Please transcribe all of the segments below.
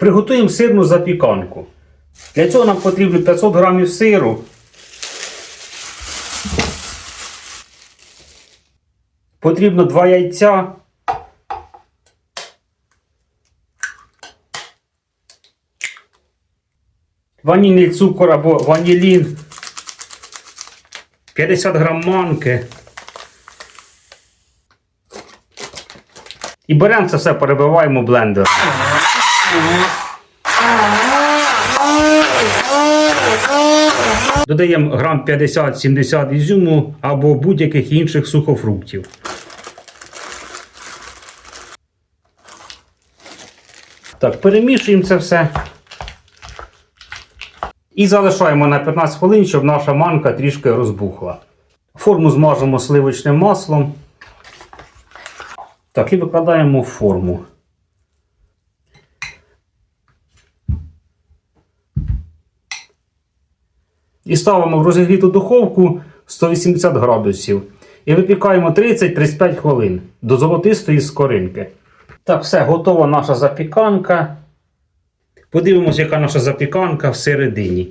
Приготуємо сирну запіканку. Для цього нам потрібно 500 грамів сиру. Потрібно 2 яйця. Ванільний цукор або ванілін. 50 грам манки. І беремо це все, перебиваємо блендером. Додаємо грам 50-70 ізюму або будь-яких інших сухофруктів. Так, перемішуємо це все. І залишаємо на 15 хвилин, щоб наша манка трішки розбухла. Форму змажемо сливочним маслом. Так, і викладаємо в форму. І ставимо в розігріту духовку 180 градусів. І випікаємо 30-35 хвилин до золотистої скоринки. Так, все, готова наша запіканка. Подивимось, яка наша запіканка всередині.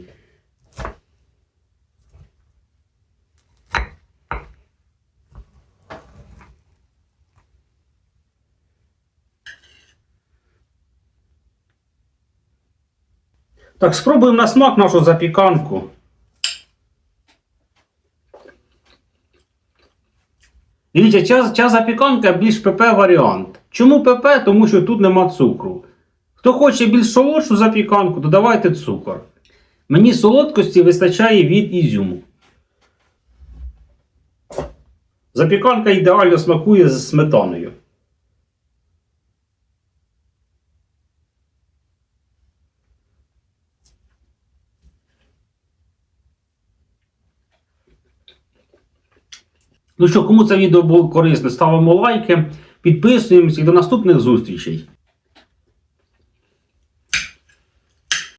Так, спробуємо на смак нашу запіканку. Дивіться, ця, ця запіканка більш ПП варіант. Чому ПП? Тому що тут нема цукру. Хто хоче більш солодшу запіканку, додавайте цукор. Мені солодкості вистачає від ізюму. Запіканка ідеально смакує з сметаною. Ну що, кому це відео було корисне, ставимо лайки, підписуємось і до наступних зустрічей.